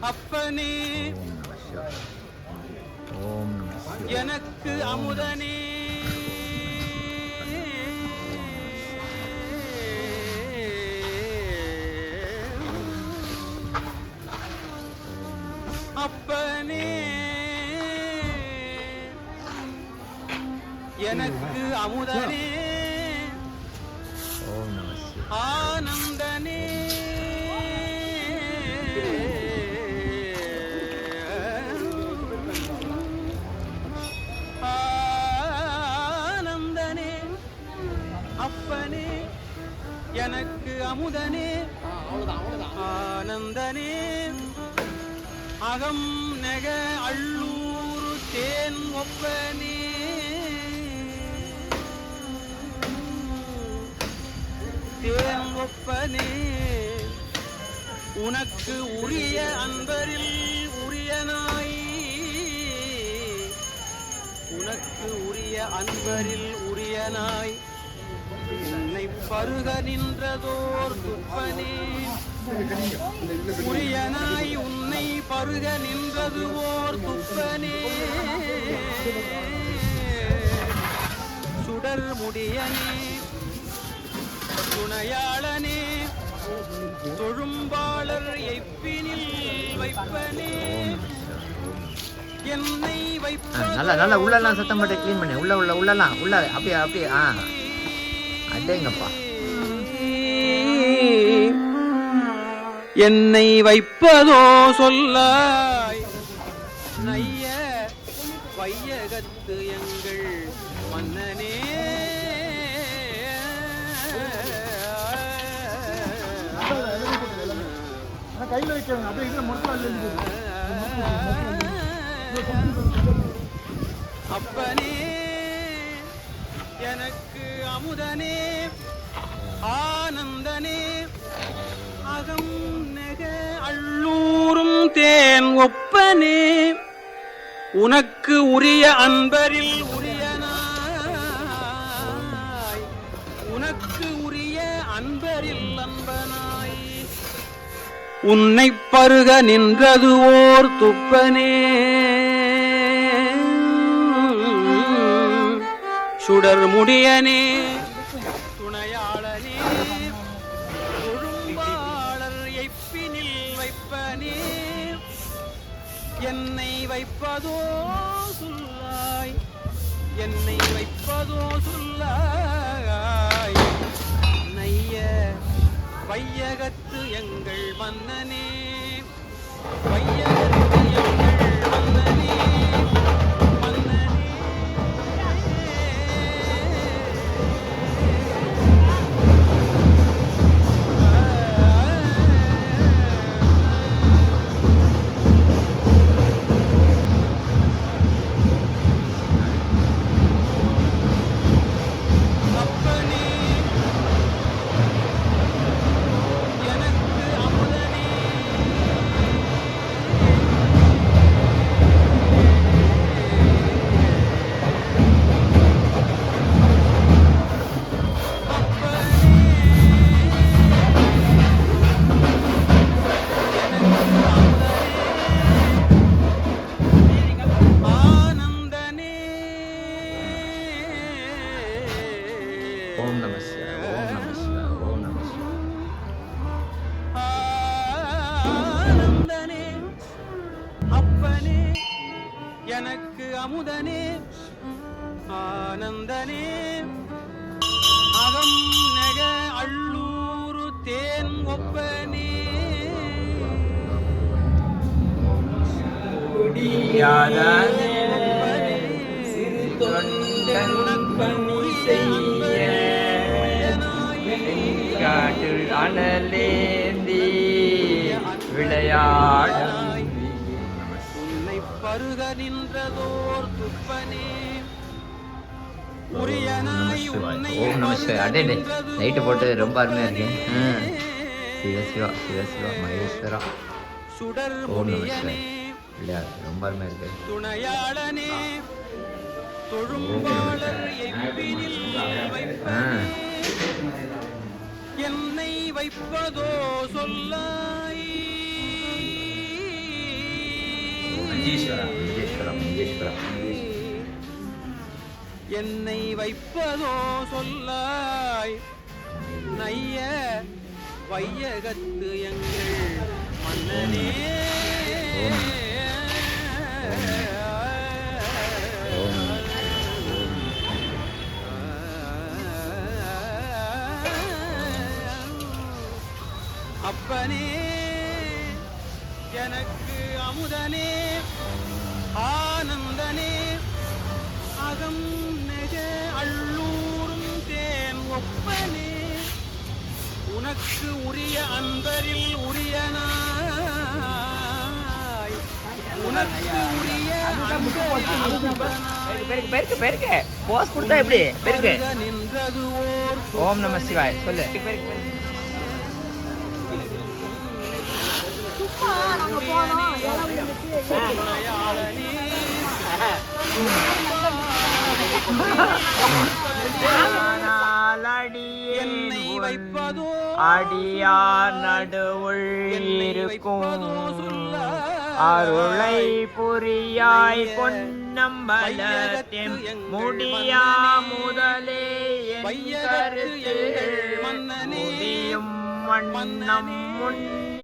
அப்பனே. ஓம் எனக்கு அமுதனே. அப்பனே. எனக்கு அமுதனே. ஆனந்தனே. அமுதனே. ஆனந்தனே. அகம் நெக அள்ளூர் தேன் ஒப்பனே. தேன் ஒப்பனே. உனக்கு உரிய அன்பரில் உரியனாய் உனக்கு உரிய அன்பரில் உரியனாய் உன்னை பருக நின்றதோர் துப்பனே. உரியனாய் உன்னை பருக நின்றது ஓர் துப்பனே. சுடர் முடியனே துணையாளனே தொழும்பாளர் எப்பினில் வைப்பனே. என்னை வைப்ப நல்லா நல்லா உள்ளெல்லாம் சத்தம் போட்டு க்ளீன் பண்ணு. உள்ள உள்ள உள்ளெல்லாம் உள்ள அப்படியே அப்படியே ஆ. அடேங்கப்பா. என்னை வைப்பதோ சொல்லாய். நைய வையகத்து எங்கள் மன்னனே. கையில் வைக்கிறாங்க அப்படியே இதில் மட்டும் அப்பனே. எனக்கு அமுதனே ஆனந்தனே. அகம் நெக அள்ளூரும் தேன் ஒப்பனே. உனக்கு உரிய அன்பரில் உரியனாய் உனக்கு உரிய அன்பரில் அன்பனாய். உன்னை பருக நின்றது ஓர் துப்பனே. சுடர் முடியனே. துணையாளனே தொழும்பாளர் எப்பினில் வைப்பனே. என்னை வைப்பதோ சொல்லாய் என்னை வைப்பதோ சொல்லாய். நைய வையகத்து எங்கள் மன்னனே வையகத்து ஓம் நம சிவாய ஓம் நம சிவாய ஓம் நம ஆனந்தனே அப்பனே எனக்கு அமுதனே ஆனந்தனே. அகம் நெக அள்ளூரு தேன் ஒப்பனே. காட்டில் அனலேந்தி விளையாட உன்னை பருக நின்றதோர் துப்பனே. ஓம் நம சிவாய அடே டே லைட்டு போட்டு ரொம்ப அருமையா இருக்கு ஆ. சிவ சிவா சிவ சிவா மகேஸ்வரா. சுடர் ஓம் நம முடியனே சிவாய இல்லையா? ரொம்ப அருமையா இருக்கு. துணையாளனே. தொழும்பாளர் வைப்பதோ சொல்லாய். என்னை வைப்பதோ சொல்லாய். நைய வையகத்து எங்கள் மன்னனே. அப்பனே எனக்கு அமுதனே ஆனந்தனே. அகம் நெஜ அள்ளூரும் தேன் ஒப்பனே. உனக்கு உரிய அன்பரில் உரியனாய் உனக்கு உரிய பெருக்கு பெருக்கு. போஸ் கொடுத்தா எப்படி? பெருக்கு. வருக நின்றது ஓர் ஓம் நம சிவாய். சொல்லு. என்னை வைப்பதோ அடியார் நடுவுள் இருக்கும். அருளை புரியாய் பொன்னம்பலத்தின் முடியா முதலே என் கருத்து மன்னனே, மன்னனே. முன்